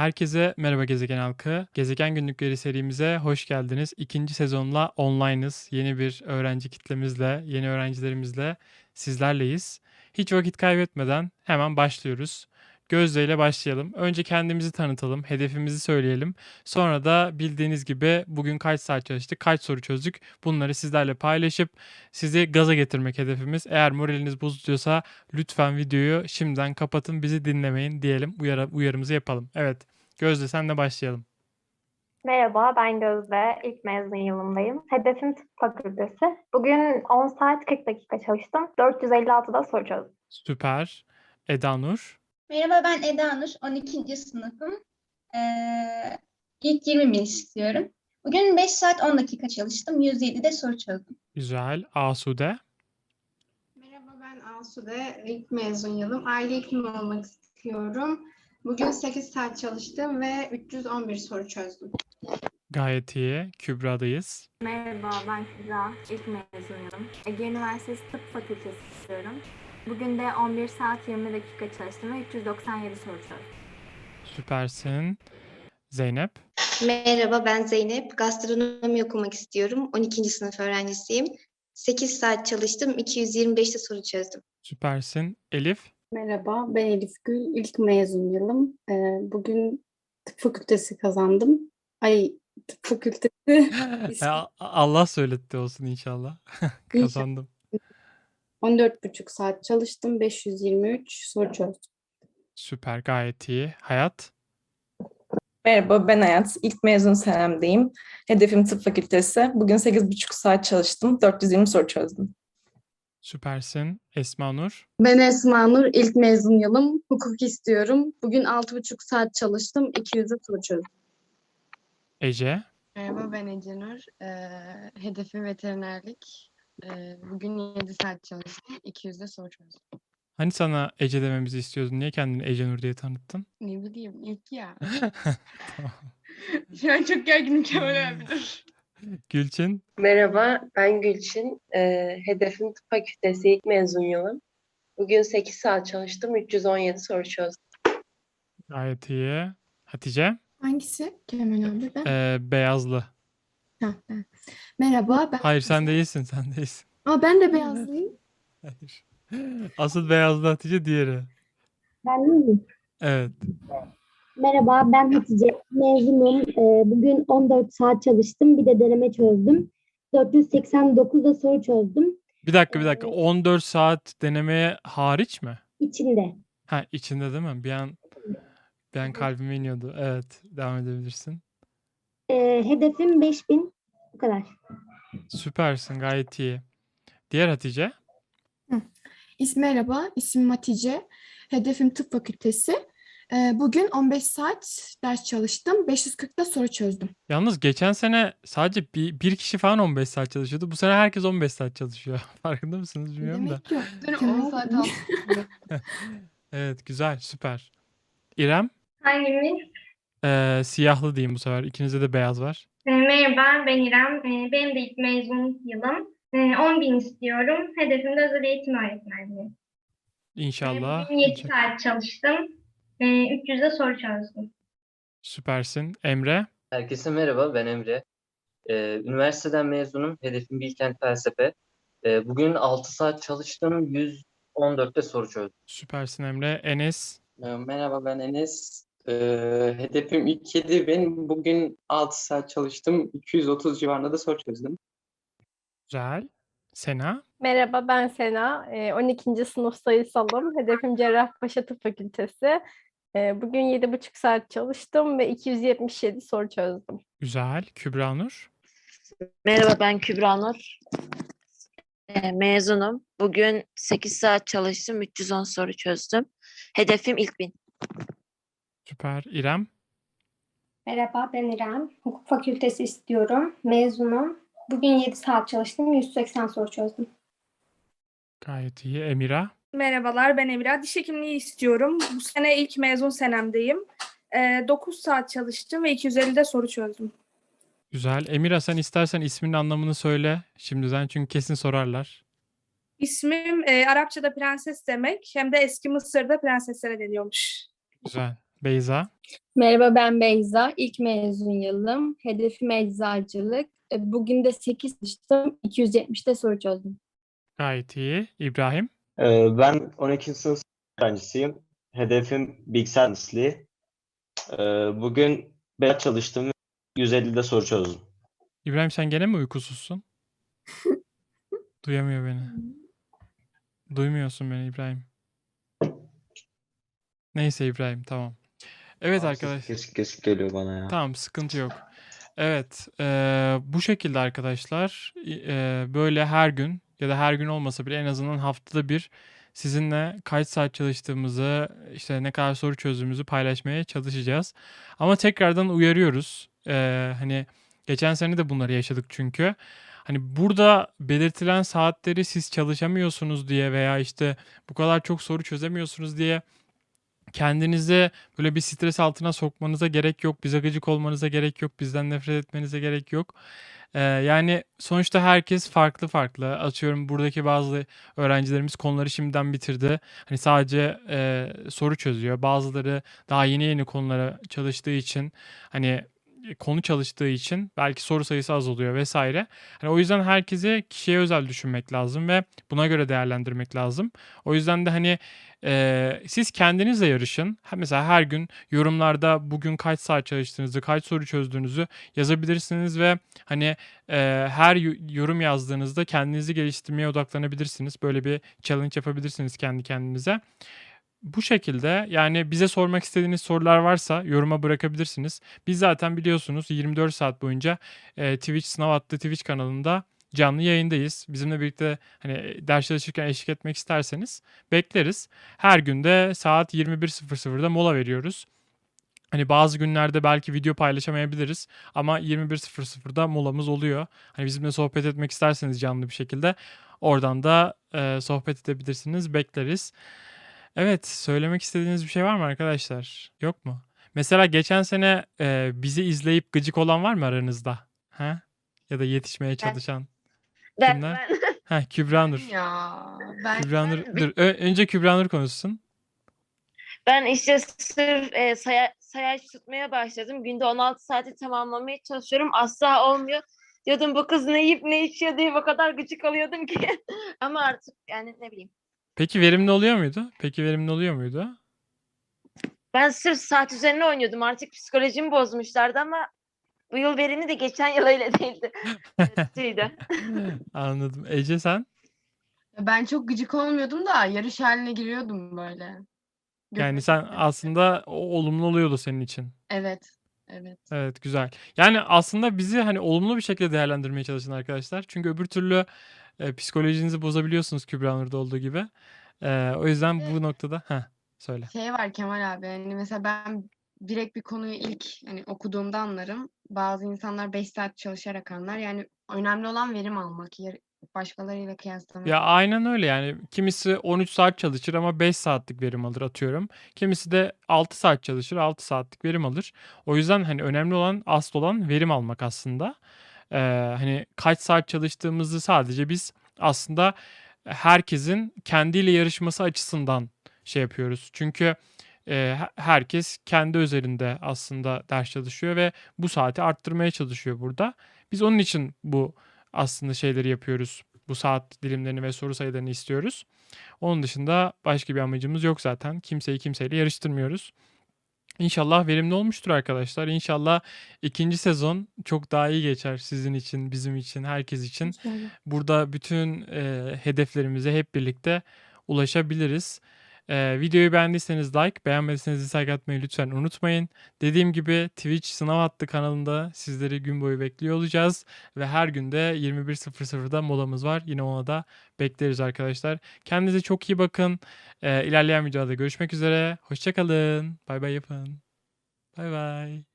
Herkese merhaba gezegen halkı. Gezegen günlükleri serimize hoş geldiniz. İkinci sezonla online'ız. Yeni bir öğrenci kitlemizle, yeni öğrencilerimizle sizlerleyiz. Hiç vakit kaybetmeden hemen başlıyoruz. Gözde ile başlayalım. Önce kendimizi tanıtalım, hedefimizi söyleyelim. Sonra da bildiğiniz gibi bugün kaç saat çalıştık, kaç soru çözdük bunları sizlerle paylaşıp sizi gaza getirmek hedefimiz. Eğer moraliniz bozuluyorsa lütfen videoyu şimdiden kapatın, bizi dinlemeyin diyelim. Uyarı, uyarımızı yapalım. Evet, Gözde senle başlayalım. Merhaba, ben Gözde. İlk mezun yılındayım. Hedefim tıp fakültesi. Bugün 10 saat 40 dakika çalıştım. 456'da soru çözdüm. Süper. Eda Nur. Merhaba ben Eda Nur, 12. sınıfım. Ee, ilk 20 bin istiyorum. Bugün 5 saat 10 dakika çalıştım. 107'de soru çözdüm. Güzel. Asude. Merhaba ben Asude. İlk mezun yılım. Aile hekimi olmak istiyorum. Bugün 8 saat çalıştım ve 311 soru çözdüm. Gayet iyi. Kübra'dayız. Merhaba, ben Kübra. İlk mezunuyum. Ege Üniversitesi Tıp Fakültesi istiyorum. Bugün de 11 saat 20 dakika çalıştım ve 397 soru çözdüm. Süpersin. Zeynep. Merhaba ben Zeynep. Gastronomi okumak istiyorum. 12. sınıf öğrencisiyim. 8 saat çalıştım. 225'te soru çözdüm. Süpersin. Elif. Merhaba, ben Elif Gül. İlk mezun yılım. Ee, bugün tıp fakültesi kazandım. Ay, tıp fakültesi. Allah söyletti olsun inşallah. Kazandım. 14,5 saat çalıştım. 523 soru çözdüm. Süper. Gayet iyi. Hayat. Merhaba ben Hayat. İlk mezun senemdeyim. Hedefim tıp fakültesi. Bugün 8,5 saat çalıştım. 420 soru çözdüm. Süpersin. Esma Nur. Ben Esma Nur, ilk mezun yılım. Hukuk istiyorum. Bugün 6,5 saat çalıştım. 200'e soru çözdüm. Ece. Merhaba ben Ece Nur. Ee, hedefim veterinerlik. Ee, bugün 7 saat çalıştım. 200'de soru çözdüm. Hani sana Ece dememizi istiyordun? Niye kendini Ece Nur diye tanıttın? Ne bileyim ilk ya. Tamam. Şu an çok gerginim Kemal abi dur. Gülçin. Merhaba, ben Gülçin. Ee, hedefim tıp fakültesi ilk mezun yılım. Bugün 8 saat çalıştım, 317 soru çözdüm. Gayet iyi. Hatice. Hangisi? Kemal abi ben. Ee, beyazlı. Ha, ben. Merhaba ben. Hayır sen değilsin sen değilsin. Aa, ben de beyazlıyım. Hayır. Asıl beyazlı Hatice diğeri. Ben miyim? Evet. Merhaba, ben Hatice. Mezunum. Ee, bugün 14 saat çalıştım. Bir de deneme çözdüm. 489'da soru çözdüm. Bir dakika bir dakika. 14 saat denemeye hariç mi? İçinde. Ha içinde değil mi? Bir an bir an kalbime iniyordu. Evet. Devam edebilirsin. Ee, hedefim 5000. Kadar. Süpersin. Gayet iyi. Diğer Hatice. İsmi merhaba, ismim Hatice. Hedefim tıp fakültesi. Ee, bugün 15 saat ders çalıştım. 540'da soru çözdüm. Yalnız geçen sene sadece bir, bir kişi falan 15 saat çalışıyordu. Bu sene herkes 15 saat çalışıyor. Farkında mısınız bilmiyorum da. Demek yok. Dur Kemal 10 saat altında. Evet güzel süper. İrem. Hangimiz? Ee, siyahlı diyeyim bu sefer. İkinizde de beyaz var. Ee, merhaba, ben İrem. Ee, benim de ilk mezun yılım. Ee, 10 bin istiyorum. Hedefim de özel eğitim öğretmenliği. Ee, İnşallah. bugün 7 olacak. saat çalıştım. Ee, 300'de soru çözdüm. Süpersin. Emre. Herkese merhaba, ben Emre. Ee, üniversiteden mezunum, hedefim Bilkent Felsefe. Ee, bugün 6 saat çalıştım, 114'te soru çözdüm. Süpersin Emre. Enes. Merhaba ben Enes. Ee, hedefim ilk 7 ben bugün 6 saat çalıştım. 230 civarında da soru çözdüm. Güzel. Sena. Merhaba ben Sena. Ee, 12. sınıf sayısalım. Hedefim Cerrahpaşa Tıp Fakültesi. Bugün 7,5 saat çalıştım ve 277 soru çözdüm. Güzel. Kübra Nur. Merhaba, ben Kübra Nur. Mezunum. Bugün 8 saat çalıştım, 310 soru çözdüm. Hedefim ilk bin. Süper. İrem. Merhaba, ben İrem. Hukuk fakültesi istiyorum. Mezunum. Bugün 7 saat çalıştım. 180 soru çözdüm. Gayet iyi. Emira. Merhabalar, ben Emira. Diş hekimliği istiyorum. Bu sene ilk mezun senemdeyim. Ee, 9 saat çalıştım ve 250'de soru çözdüm. Güzel. Emira sen istersen isminin anlamını söyle şimdiden çünkü kesin sorarlar. İsmim e, Arapçada prenses demek. Hem de eski Mısır'da prenseslere deniyormuş. Güzel. Beyza. Merhaba ben Beyza. İlk mezun yılım. Hedefim eczacılık. E, Bugün de 8 çalıştım. 270'te soru çözdüm. Gayet iyi. İbrahim. Ee, Ben 12. sınıf öğrencisiyim. Hedefim bilgisayar mühendisliği. Ee, Bugün biraz çalıştım ve 150'de soru çözdüm. İbrahim sen gene mi uykusuzsun? Duyamıyor beni. Duymuyorsun beni İbrahim. Neyse İbrahim tamam. Evet Abi arkadaş. ses Kesik kesik geliyor bana ya. Tamam sıkıntı yok. Evet eee, bu şekilde arkadaşlar eee, böyle her gün ya da her gün olmasa bile en azından haftada bir sizinle kaç saat çalıştığımızı işte ne kadar soru çözdüğümüzü paylaşmaya çalışacağız. Ama tekrardan uyarıyoruz. Eee, hani geçen sene de bunları yaşadık çünkü. Hani burada belirtilen saatleri siz çalışamıyorsunuz diye veya işte bu kadar çok soru çözemiyorsunuz diye kendinizi böyle bir stres altına sokmanıza gerek yok. Bize gıcık olmanıza gerek yok. Bizden nefret etmenize gerek yok. Ee, yani sonuçta herkes farklı farklı. Atıyorum buradaki bazı öğrencilerimiz konuları şimdiden bitirdi. Hani sadece e, soru çözüyor. Bazıları daha yeni yeni konulara çalıştığı için hani konu çalıştığı için belki soru sayısı az oluyor vesaire. Hani o yüzden herkese kişiye özel düşünmek lazım ve buna göre değerlendirmek lazım. O yüzden de hani e, siz kendinizle yarışın. Mesela her gün yorumlarda bugün kaç saat çalıştığınızı, kaç soru çözdüğünüzü yazabilirsiniz ve hani e, her yo- yorum yazdığınızda kendinizi geliştirmeye odaklanabilirsiniz. Böyle bir challenge yapabilirsiniz kendi kendinize. Bu şekilde yani bize sormak istediğiniz sorular varsa yoruma bırakabilirsiniz. Biz zaten biliyorsunuz 24 saat boyunca e, Twitch Sınav adlı Twitch kanalında canlı yayındayız. Bizimle birlikte hani ders çalışırken eşlik etmek isterseniz bekleriz. Her günde saat 21.00'da mola veriyoruz. Hani bazı günlerde belki video paylaşamayabiliriz ama 21.00'da molamız oluyor. Hani bizimle sohbet etmek isterseniz canlı bir şekilde oradan da e, sohbet edebilirsiniz. Bekleriz. Evet, söylemek istediğiniz bir şey var mı arkadaşlar? Yok mu? Mesela geçen sene e, bizi izleyip gıcık olan var mı aranızda? Ha? Ya da yetişmeye çalışan Ben- kimler? ben. Ha, Kübra Nur. Ya ben Kübra Nur. Dur, ö- önce Kübra Nur konuşsun. Ben işte sırf e, saya- sayaç tutmaya başladım. Günde 16 saati tamamlamaya çalışıyorum. Asla olmuyor. Diyordum bu kız ne yiyip ne içiyor diye o kadar gıcık oluyordum ki. Ama artık yani ne bileyim. Peki verimli oluyor muydu? Peki verimli oluyor muydu? Ben sırf saat üzerine oynuyordum. Artık psikolojimi bozmuşlardı ama bu yıl verimli de geçen yıl öyle değildi. Kötüydü. Anladım. Ece sen? ben çok gıcık olmuyordum da yarış haline giriyordum böyle. Yani sen aslında o olumlu oluyordu senin için. Evet. Evet. Evet güzel. Yani aslında bizi hani olumlu bir şekilde değerlendirmeye çalışın arkadaşlar. Çünkü öbür türlü e, psikolojinizi bozabiliyorsunuz Kübra Nur'da olduğu gibi. E, o yüzden bu noktada ha söyle. Şey var Kemal abi hani mesela ben direkt bir konuyu ilk hani okuduğumda anlarım. Bazı insanlar 5 saat çalışarak anlar. Yani önemli olan verim almak. Başkalarıyla kıyaslamak. Ya aynen öyle yani kimisi 13 saat çalışır ama 5 saatlik verim alır atıyorum. Kimisi de 6 saat çalışır 6 saatlik verim alır. O yüzden hani önemli olan asıl olan verim almak aslında. Ee, hani kaç saat çalıştığımızı sadece biz aslında herkesin kendiyle yarışması açısından şey yapıyoruz. Çünkü e, he- herkes kendi üzerinde aslında ders çalışıyor ve bu saati arttırmaya çalışıyor burada. Biz onun için bu aslında şeyleri yapıyoruz. Bu saat dilimlerini ve soru sayılarını istiyoruz. Onun dışında başka bir amacımız yok zaten. Kimseyi kimseyle yarıştırmıyoruz. İnşallah verimli olmuştur arkadaşlar. İnşallah ikinci sezon çok daha iyi geçer sizin için, bizim için, herkes için. İnşallah. Burada bütün e, hedeflerimize hep birlikte ulaşabiliriz. E, videoyu beğendiyseniz like, beğenmediyseniz dislike atmayı lütfen unutmayın. Dediğim gibi Twitch Sınav Hattı kanalında sizleri gün boyu bekliyor olacağız. Ve her günde 21.00'da molamız var. Yine ona da bekleriz arkadaşlar. Kendinize çok iyi bakın. E, ilerleyen videoda görüşmek üzere. Hoşçakalın. Bay bay yapın. Bay bay.